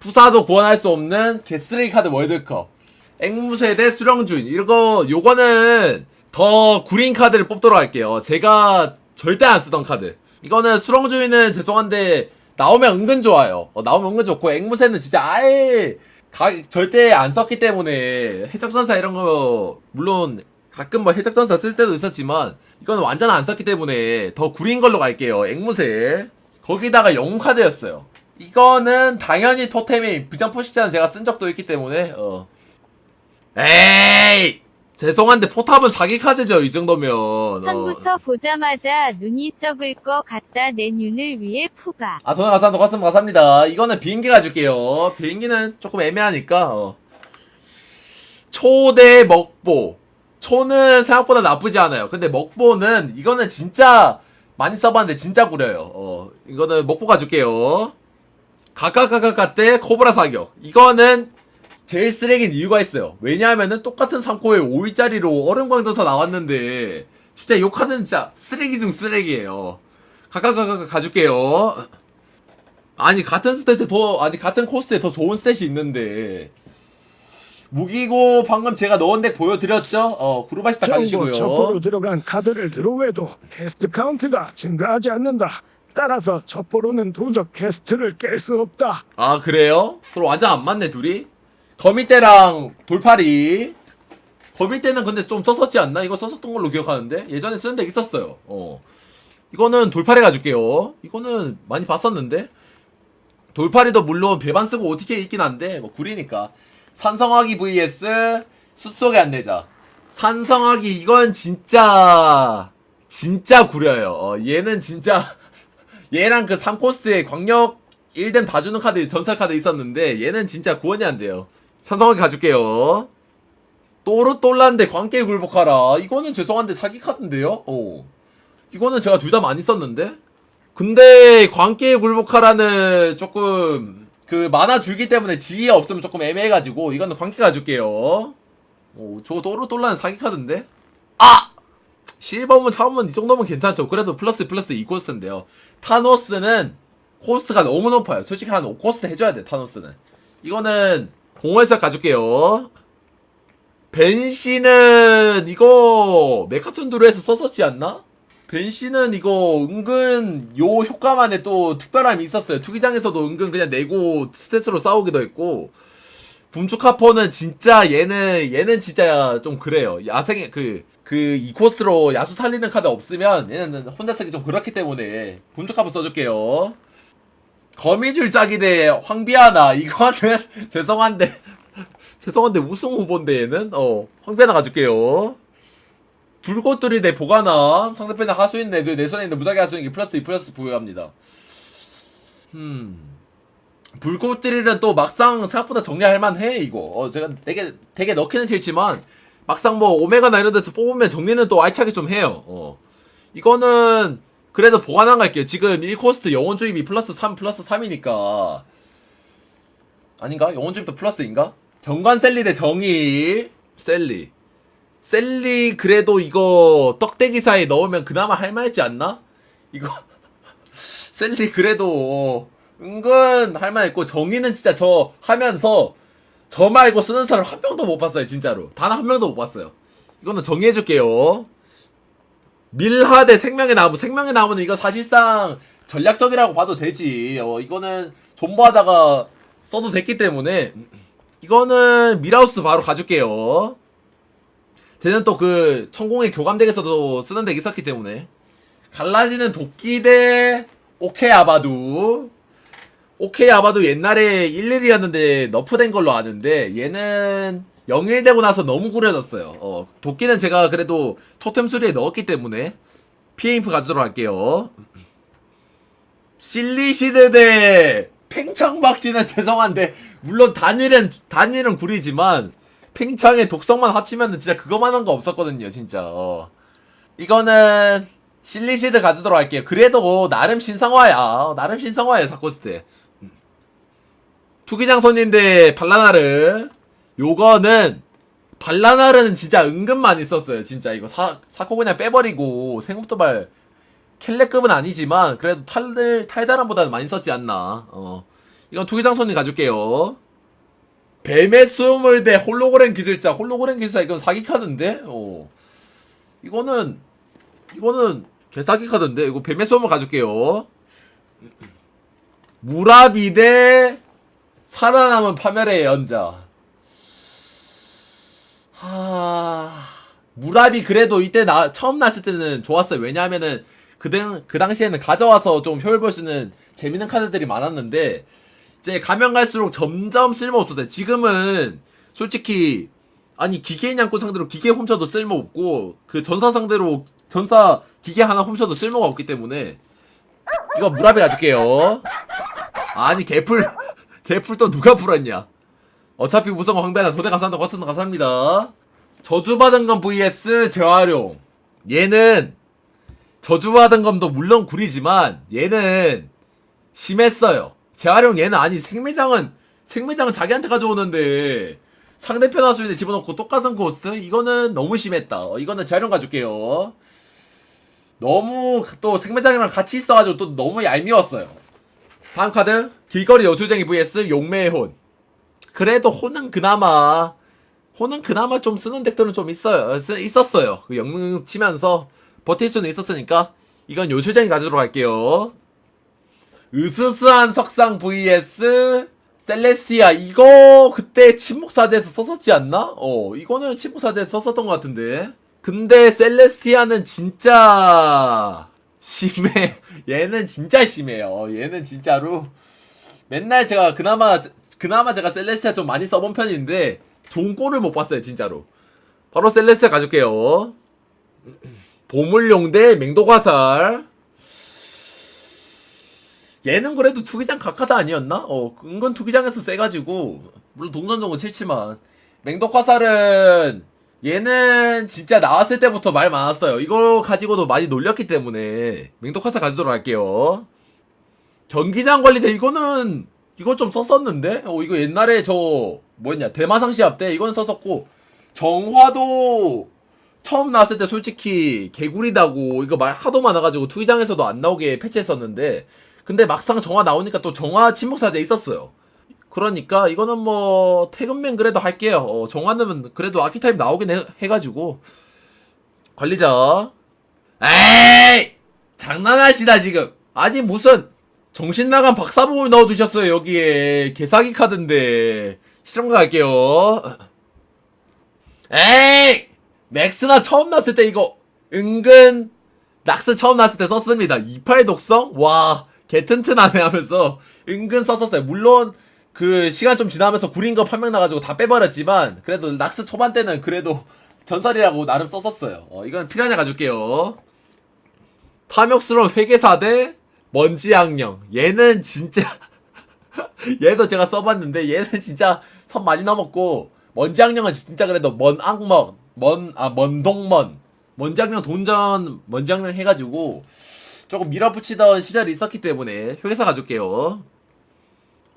푸사도 구원할 수 없는 개쓰레기 카드 월드컵. 앵무새 대 수령준 이거 요거는 더 구린 카드를 뽑도록 할게요. 제가 절대 안 쓰던 카드. 이거는 수령준이는 죄송한데 나오면 은근 좋아요. 어, 나오면 은근 좋고 앵무새는 진짜 아예 가, 절대 안 썼기 때문에 해적선사 이런 거 물론 가끔 뭐 해적선사 쓸 때도 있었지만 이거는 완전 안 썼기 때문에 더 구린 걸로 갈게요. 앵무새. 거기다가 영웅 카드였어요 이거는 당연히 토템이 부장포 식자는 제가 쓴 적도 있기 때문에 어. 에이! 죄송한데 포탑은 사기 카드죠 이 정도면. 어. 처음부터 보자마자 눈이 썩을 것 같다 내 눈을 위해 푸바. 아 돈을 감사합니다. 고맙습니다 감사합니다. 이거는 비행기 가줄게요. 비행기는 조금 애매하니까 어. 초대 먹보. 초는 생각보다 나쁘지 않아요. 근데 먹보는 이거는 진짜 많이 써봤는데 진짜 구려요. 어 이거는 먹보 가줄게요 가까가까까 때 코브라 사격 이거는 제일 쓰레기인 이유가 있어요 왜냐하면은 똑같은 3코에 5위짜리로 얼음광전사 나왔는데 진짜 이 카드는 진짜 쓰레기 중 쓰레기예요 가까가까 가줄게요. 아니 같은 스탯에 더 아니 같은 코스에 더 좋은 스탯이 있는데 무기고 방금 제가 넣은 덱 보여드렸죠? 어 구루바시타 정보 가주시고요. 첩보로 들어간 카드를 드로우해도 캐스트 카운트가 증가하지 않는다. 따라서 첩보로는 도적 캐스트를 깰 수 없다. 아 그래요? 서로 완전 안 맞네 둘이. 거미떼랑 돌팔이. 거미떼는 근데 좀 썼었지 않나? 이거 썼었던 걸로 기억하는데 예전에 쓰는 덱 있었어요. 어 이거는 돌팔이 가줄게요. 이거는 많이 봤었는데 돌팔이도 물론 배반 쓰고 OTK 있긴 한데 뭐 구리니까 산성화기 vs 숲속의 안내자 산성화기 이건 진짜 진짜 구려요 어, 얘는 진짜 얘랑 그 3코스에 광역 1댐 다 주는 카드 전설 카드 있었는데 얘는 진짜 구원이 안 돼요 산성화기 가줄게요 또르똘란데 광깨 굴복하라 이거는 죄송한데 사기 카드인데요 어 이거는 제가 둘 다 많이 썼는데 근데 광기에 굴복하라는 조금 그 만화 줄기 때문에 지혜 없으면 조금 애매해가지고 이거는 광기 가줄게요. 오, 저 또르똘라는 사기 카드인데? 아! 실버문 차원문 이 정도면 괜찮죠. 그래도 플러스 플러스 2코스트인데요. 타노스는 코스트가 너무 높아요. 솔직히 한 5코스트 해줘야 돼, 타노스는. 이거는 공호에서 가줄게요. 벤시는 이거 메카톤 드로에서 썼었지 않나? 벤시는 이거 은근 요 효과만에 또 특별함이 있었어요. 투기장에서도 은근 그냥 내고 스탯으로 싸우기도 했고 붐축하퍼는 진짜 얘는 얘는 진짜 좀 그래요. 야생의 그 그 이 코스트로 야수 살리는 카드 없으면 얘는 혼자 쓰기 좀 그렇기 때문에 붐축하퍼 써줄게요. 거미줄 짜기 대 황비아나 이거는 죄송한데 죄송한데 우승 후보인데 얘는 어 황비아나 가줄게요. 불꽃들이 내 보관함 상대편의 하수인 내내 내 손에 있는 무작위 하수인기 플러스 2 플러스 부여합니다. 음 불꽃들이는 또 막상 생각보다 정리할 만해 이거. 어 제가 되게 되게 넣기는 싫지만 막상 뭐 오메가나 이런 데서 뽑으면 정리는 또 알차게 좀 해요. 어 이거는 그래도 보관함 갈게요. 지금 1코스트 영혼 주입이 플러스 3 플러스 3이니까 아닌가? 영혼 주입도 플러스인가? 경관 셀리 대 정의 셀리 셀리 그래도 이거 떡대기사에 넣으면 그나마 할만하지 않나? 이거 셀리 그래도 은근 할만했고 정의는 진짜 저 하면서 저 말고 쓰는 사람 한 명도 못 봤어요 진짜로. 단 한 명도 못 봤어요. 이거는 정의해줄게요. 밀하 대 생명의 나무. 생명의 나무는 이거 사실상 전략적이라고 봐도 되지. 어 이거는 존버하다가 써도 됐기 때문에. 이거는 미라우스 바로 가줄게요. 쟤는 또 그 천공의 교감덱에서도 쓰는 덱 있었기 때문에. 갈라지는 도끼 대 오케이 아바두 오케이 아바두 옛날에 11이었는데 너프된 걸로 아는데 얘는 01 되고 나서 너무 구려졌어요 어, 도끼는 제가 그래도 토템 수리에 넣었기 때문에 PA인프 가지도록 할게요 실리시드 대 팽창박쥐는 죄송한데 물론 단일은 단일은 구리지만 팽창의 독성만 합치면은 진짜 그거만한 거 없었거든요, 진짜. 어. 이거는 실리시드 가지도록 할게요. 그래도 나름 신성화야. 어, 나름 신성화야, 사코스트. 음. 투기장 손인데 발라나르. 요거는 발라나르는 진짜 은근 많이 썼어요, 진짜. 이거 사 사코 그냥 빼버리고 생각도발 켈레급은 아니지만 그래도 탈들 탈다람보다는 많이 썼지 않나. 어. 이건 투기장 손님 가줄게요. 뱀의 수물 대 홀로그램 기술자. 홀로그램 기술자 이건 사기 카드인데. 어. 이거는 이거는 개사기 카드인데. 이거 뱀의 수물 가줄게요. 무라비 대 살아남은 파멸의 연자. 하... 무라비 그래도 이때 나 처음 났을 때는 좋았어요. 왜냐하면은 그, 당, 그 당시에는 가져와서 좀 효율 볼 수 있는 재밌는 카드들이 많았는데 이제 가면 갈수록 점점 쓸모 없어져요. 지금은 솔직히 아니 기계인 양꾼 상대로 기계 훔쳐도 쓸모 없고 그 전사 상대로 전사 기계 하나 훔쳐도 쓸모가 없기 때문에 이거 무라비 가줄게요. 아니 개풀 개풀 또 누가 풀었냐? 어차피 우승 황배나 도대 감사합니다. 고맙습니다. 감사합니다. 저주받은 건 vs 재활용. 얘는 저주받은 검도 물론 구리지만 얘는 심했어요. 재활용 얘는 아니 생매장은 생매장은 자기한테 가져오는데 상대편 하수인에 집어넣고 똑같은 코스트 이거는 너무 심했다. 어, 이거는 재활용 가줄게요. 너무 또 생매장이랑 같이 있어가지고 또 너무 얄미웠어요. 다음 카드 길거리 여술쟁이 vs 용매의 혼. 그래도 혼은 그나마 혼은 그나마 좀 쓰는 덱들은 좀 있어요. 쓰- 있었어요. 그 영능 치면서 버틸 수는 있었으니까 이건 요술쟁이 가지도록 할게요. 으스스한 석상 vs 셀레스티아 이거 그때 침묵사제에서 썼었지 않나? 어 이거는 침묵사제에서 썼었던 것 같은데 근데 셀레스티아는 진짜 심해. 얘는 진짜 심해요. 얘는 진짜로 맨날 제가 그나마 그나마 제가 셀레스티아 좀 많이 써본 편인데 좋은 꼴을 못 봤어요 진짜로. 바로 셀레스티아 가줄게요. 보물용 대 맹독화살. 얘는 그래도 투기장 각하다 아니었나? 어, 은근 투기장에서 세가지고, 물론 동전종은 싫지만, 맹독화살은, 얘는 진짜 나왔을 때부터 말 많았어요. 이거 가지고도 많이 놀렸기 때문에, 맹독화살 가지도록 할게요. 경기장 관리대, 이거는, 이거 좀 썼었는데? 어, 이거 옛날에 저, 뭐였냐, 대마상 시합 때 이건 썼었고, 정화도, 처음 나왔을 때 솔직히 개구리다고 이거 말 하도 많아가지고 투기장에서도 안 나오게 패치했었는데 근데 막상 정화 나오니까 또 정화 침묵사제 있었어요. 그러니까 이거는 뭐 태근맨 그래도 할게요. 어, 정화는 그래도 아키타입 나오긴 해, 해가지고 관리자 에이 장난하시다 지금 아니 무슨 정신 나간 박사복을 넣어두셨어요 여기에 개사기 카드인데 실험 갈게요. 에이 맥스나 처음 났을 때 이거 은근 낙스 처음 났을 때 썼습니다. 28 독성? 와, 개 튼튼하네 하면서 은근 썼었어요. 물론 그 시간 좀 지나면서 구린 거 판명 나가지고 다 빼버렸지만 그래도 낙스 초반 때는 그래도 전설이라고 나름 썼었어요. 어, 이건 피라냐 가줄게요. 탐욕스러운 회계사 대 먼지 악령. 얘는 진짜 얘도 제가 써봤는데 얘는 진짜 선 많이 넘었고 먼지 악령은 진짜 그래도 먼 악먹 먼아 먼동먼 먼지 악령 돈전 먼지 악령 해가지고 조금 밀어붙이던 시절이 있었기 때문에 회사 가줄게요.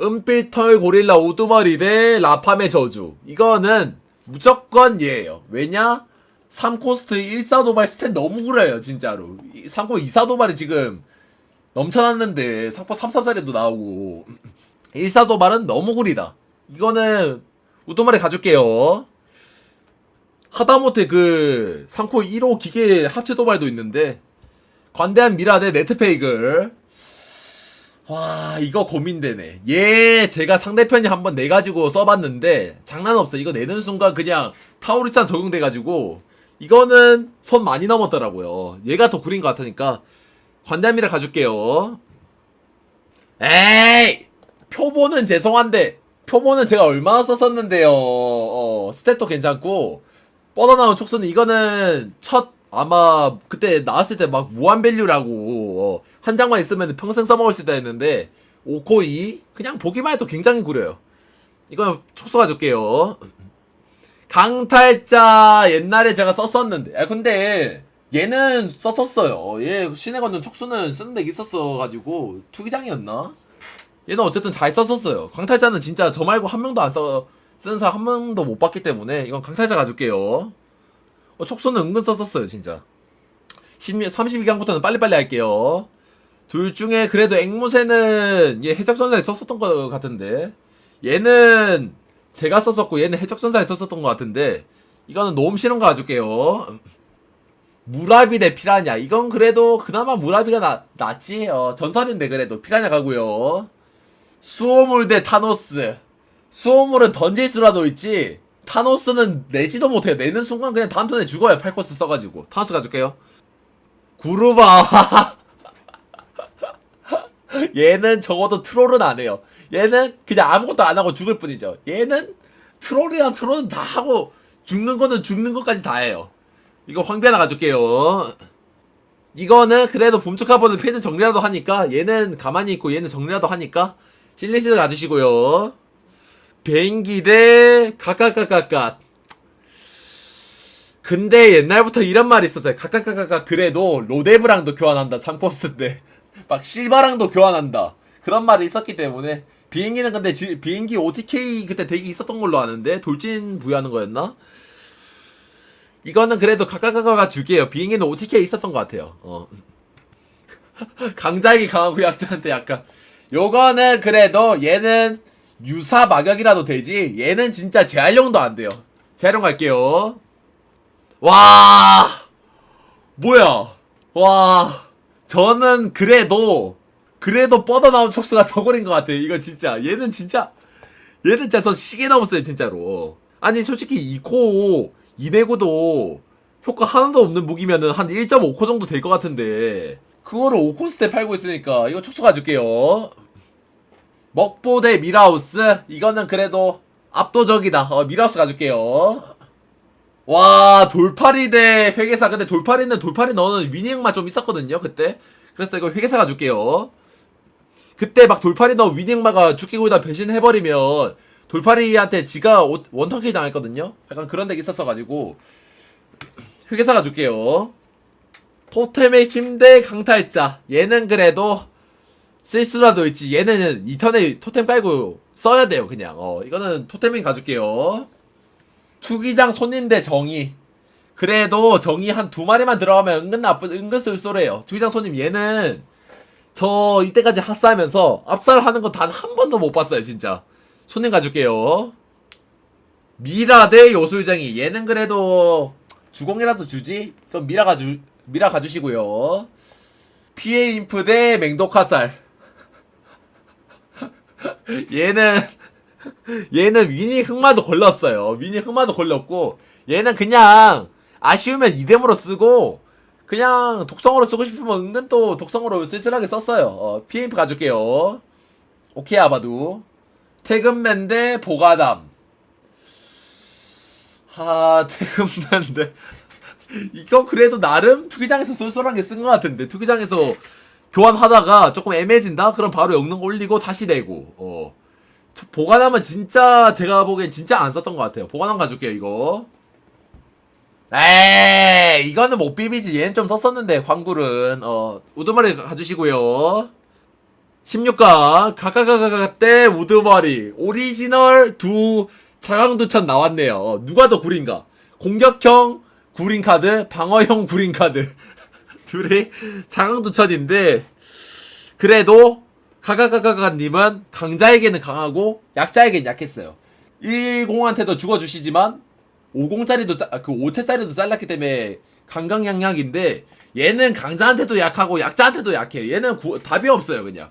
은필털 고릴라 우두머리 대 라팜의 저주. 이거는 무조건 얘예요. 왜냐? 3코스트 1사도발 스탯 너무 구려요, 진짜로. 3코 2사도발이 지금 넘쳐났는데, 3코 3사살에도 나오고, 1사도발은 너무 구리다. 이거는 우두머리 가줄게요. 하다못해 그 3코 1호 기계 하체 도발도 있는데, 관대한 미라 대 네트페이글. 와 이거 고민되네. 얘 제가 상대편이 한번 내가지고 써봤는데 장난 없어. 이거 내는 순간 그냥 타우리산 적용돼가지고 이거는 선 많이 넘었더라고요. 얘가 더 구린 것 같으니까 관대함이라 가줄게요. 에이 표보는 죄송한데 표보는 제가 얼마나 썼었는데요. 어, 스탯도 괜찮고 뻗어나온 촉수는 이거는 첫 아마 그때 나왔을 때 막 무한밸류라고 어, 한 장만 있으면 평생 써먹을 수 있다 했는데 5코2 그냥 보기만 해도 굉장히 구려요. 이건 촉수 가줄게요. 강탈자 옛날에 제가 썼었는데 아 근데 얘는 썼었어요. 얘 신의 건는 촉수는 쓰는 데 있었어가지고 투기장이었나? 얘는 어쨌든 잘 썼었어요. 강탈자는 진짜 저 말고 한 명도 안 써 쓰는 사람 한 명도 못 봤기 때문에 이건 강탈자 가줄게요 어, 촉수는 은근 썼었어요, 진짜. 10, 32강부터는 빨리빨리 할게요. 둘 중에 그래도 앵무새는 얘 해적전사에 썼었던 것 같은데. 얘는 제가 썼었고 얘는 해적전사에 썼었던 것 같은데. 이거는 너무 싫은 거 가줄게요. 무라비 대 피라냐. 이건 그래도 그나마 무라비가 나, 낫지. 어, 전설인데 그래도 피라냐 가고요. 수호물 대 타노스. 수호물은 던질 수라도 있지 타노스는 내지도 못해. 내는 순간 그냥 다음 턴에 죽어요. 8코스 써가지고. 타노스 가줄게요. 구르바. 얘는 적어도 트롤은 안 해요. 얘는 그냥 아무것도 안 하고 죽을 뿐이죠. 얘는 트롤이랑 트롤은 다 하고 죽는 거는 죽는 것까지 다 해요. 이거 황비 하나 가줄게요. 이거는 그래도 봄축하보는 패드 정리라도 하니까 얘는 가만히 있고 얘는 정리라도 하니까 실리시드 가주시고요 비행기 대 가까까까까 근데 옛날부터 이런 말이 있었어요. 가까까까까 그래도 로데브랑도 교환한다 3코스인데. 막 실바랑도 교환한다. 그런 말이 있었기 때문에 비행기는 근데 지- 비행기 OTK 그때 대기 있었던 걸로 아는데 돌진 부여하는 거였나? 이거는 그래도 가까까까가 줄게요. 비행기는 OTK 있었던 것 같아요. 어. 강자에게 강하고 약자한테 약간. 요거는 그래도 얘는 유사 마격이라도 되지. 얘는 진짜 재활용도 안 돼요. 재활용 갈게요. 와. 뭐야? 와. 저는 그래도 그래도 뻗어나온 촉수가 더 고린 것 같아요. 이거 진짜. 얘는 진짜 얘는 진짜 저 시계 넘었어요 진짜로. 아니 솔직히 2코 2내구도 효과 하나도 없는 무기면은 한 1.5코 정도 될 것 같은데. 그거를 5코스테 팔고 있으니까 이거 촉수 가줄게요 먹보 대 미라우스. 이거는 그래도 압도적이다. 어, 미라우스 가줄게요. 와 돌파리 대 회계사. 근데 돌파리는 돌파리 너는 위닝만 좀 있었거든요 그때. 그래서 이거 회계사 가줄게요. 그때 막 돌파리 너 위닝마가 죽기고다 배신해버리면 돌파리한테 지가 오- 원턴킬 당했거든요. 약간 그런 덱 있었어가지고 회계사 가줄게요. 토템의 힘 대 강탈자. 얘는 그래도 쓸 수라도 있지. 얘는 이 턴에 토템 깔고 써야 돼요 그냥. 어 이거는 토템인 가줄게요. 투기장 대 정의. 그래도 정의 한두 마리만 들어가면 은근 나쁜 은근 쏠쏠해요. 투기장 손님 얘는 저 이때까지 핫싸하면서 압살하는 거 단 한 번도 못 봤어요 진짜. 손님 가줄게요. 미라 대 요술쟁이. 얘는 그래도 주공이라도 주지? 그럼 미라 가주 미라 가주시고요. 피해 인프 대 맹독 화살 얘는 얘는 위니 흑마도 걸렸어요. 위니 흑마도 걸렸고 얘는 그냥 아쉬우면 이뎀으로 쓰고 그냥 독성으로 쓰고 싶으면 은근 또 독성으로 쓸쓸하게 썼어요. 어, PMP 가줄게요. 오케이 아바두 태근맨 대 보가담 하 태근맨 대 이거 그래도 나름 투기장에서 쏠쏠하게 쓴 것 같은데 투기장에서 교환하다가 조금 애매해진다? 그럼 바로 영능 올리고 다시 내고. 어. 저 보관하면 진짜 제가 보기엔 진짜 안 썼던 것 같아요. 보관함 가줄게요 이거. 에이 이거는 못 비비지. 얘는 좀 썼었는데 광굴은. 어 우드머리 가주시고요. 16강 가가가가가 때 우드머리. 오리지널 두 자강두천 나왔네요. 어, 누가 더 구린가? 공격형 구린 카드 방어형 구린 카드 둘이 자강두천인데 그래도 가가가가가님은 강자에게는 강하고 약자에게는 약했어요. 10한테도 죽어주시지만 50짜리도 그 5채짜리도 잘랐기 때문에 강강약약인데 얘는 강자한테도 약하고 약자한테도 약해요. 얘는 구- 답이 없어요 그냥.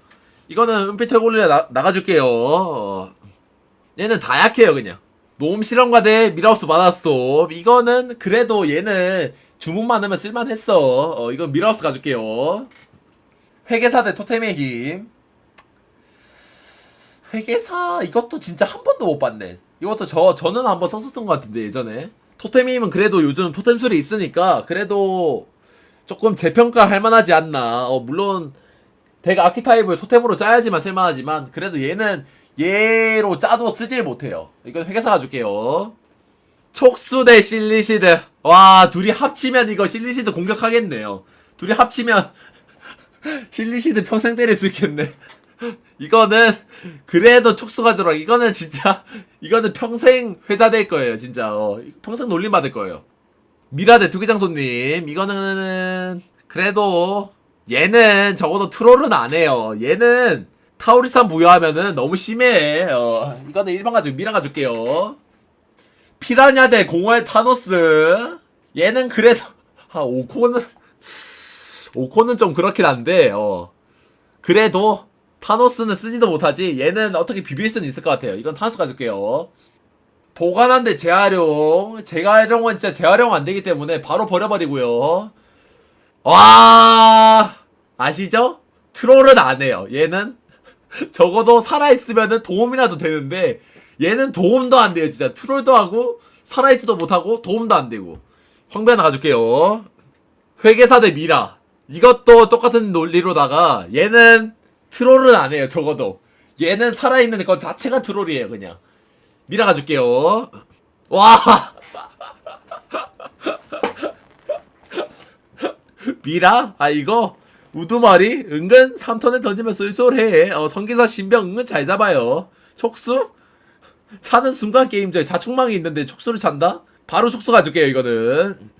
이거는 은피터 골리에 나, 나가줄게요. 어. 얘는 다 약해요 그냥. 놈 실험과 대 미라우스 마나스톱 이거는 그래도 얘는 주문만 하면 쓸만했어. 어, 이건 미라우스 가줄게요. 회계사 대 토템의 힘. 회계사 이것도 진짜 한 번도 못 봤네. 이것도 저 저는 한 번 썼었던 것 같은데 예전에 토템의 힘은 그래도 요즘 토템 술이 있으니까 그래도 조금 재평가 할 만하지 않나. 어 물론 대가 아키타입을 토템으로 짜야지만 쓸만하지만 그래도 얘는 얘로 짜도 쓰질 못해요. 이건 회계사 가줄게요. 촉수 대 실리시드. 와 둘이 합치면 이거 실리시드 공격하겠네요. 둘이 합치면 실리시드 평생 때릴 수 있겠네. 이거는 그래도 촉수가 들어. 이거는 진짜 이거는 평생 회자 될 거예요, 진짜. 어, 평생 놀림 받을 거예요. 미라 대 투기장 손님. 이거는 그래도 얘는 적어도 트롤은 안 해요. 얘는 타우리산 부여하면은 너무 심해. 어, 이거는 1번 가지고 미라 가줄게요. 피라냐 대 공월 타노스. 얘는 그래도, 아, 오코는, 오코는 좀 그렇긴 한데, 어. 그래도, 타노스는 쓰지도 못하지. 얘는 어떻게 비빌 수는 있을 것 같아요. 이건 타노스 가줄게요. 보관한데 재활용. 재활용은 진짜 재활용 안 되기 때문에 바로 버려버리고요. 와, 아시죠? 트롤은 안 해요. 얘는 적어도 살아있으면은 도움이라도 되는데, 얘는 도움도 안 돼요. 진짜 트롤도 하고, 살아있지도 못하고, 도움도 안 되고. 황배 하나 가줄게요. 회계사 대 미라. 이것도 똑같은 논리로다가, 얘는 트롤은 안 해요. 적어도. 얘는 살아있는 것 자체가 트롤이에요. 그냥. 미라 가줄게요. 와! 미라? 아, 이거, 우두머리? 은근 3턴에 던지면 쏠쏠해. 어, 성기사 신병 은근 잘 잡아요. 촉수? 차는 순간 게임저에 자축망이 있는데 촉수를 찬다? 바로 촉수 가줄게요, 이거는.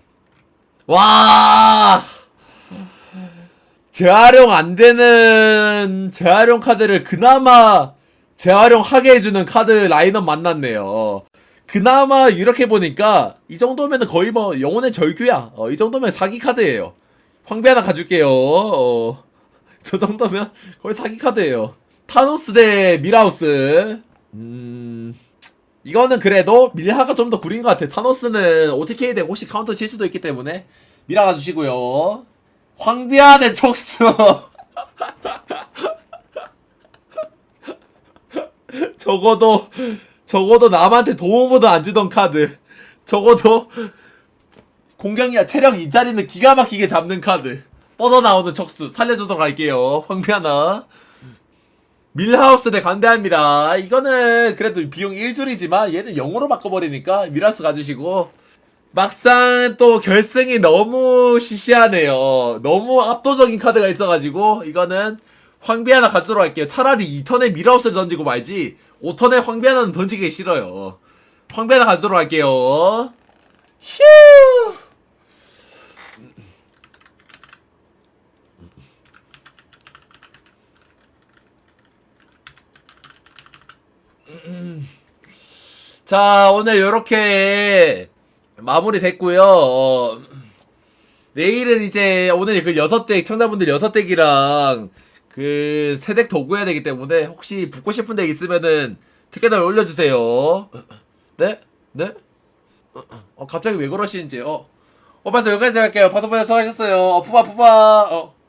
와! 재활용 안 되는 재활용 카드를 그나마 재활용하게 해주는 카드 라인업 만났네요. 그나마 이렇게 보니까 이 정도면 거의 뭐 영혼의 절규야. 어, 이 정도면 사기 카드예요. 황비 하나 가줄게요. 어, 저 정도면 거의 사기 카드예요. 타노스 대 미라우스. 음, 이거는 그래도 밀하가 좀 더 구린 것 같아. 타노스는 OTK 대 혹시 카운터 칠 수도 있기 때문에 미라 가 주시고요. 황비아 대 촉수. 적어도 적어도 남한테 도움보다 안 주던 카드. 적어도 공격력 체력 2짜리는 기가 막히게 잡는 카드. 뻗어 나오는 척수 살려주도록 할게요. 황비아나. 밀하우스 대 간대합니다. 이거는 그래도 비용 1줄이지만 얘는 0으로 바꿔버리니까 밀하우스 가주시고 막상 또 결승이 너무 시시하네요. 너무 압도적인 카드가 있어가지고 이거는 황비 하나 가지도록 할게요. 차라리 2턴에 밀하우스를 던지고 말지 5턴에 황비 하나는 던지기 싫어요. 황비 하나 가지도록 할게요. 휴. 자, 오늘 요렇게 마무리 됐고요. 어, 내일은 이제 오늘 그 여섯 덱 청자분들 여섯 덱이랑 그 세덱 도구 해야 되기 때문에 혹시 붙고 싶은 덱 있으면은 티켓을 올려주세요. 네? 네? 어, 갑자기 왜 그러시는지 어. 어, 봐서 여기까지 할게요. 보셔서 수고하셨어요. 어, 푸바 푸바. 어.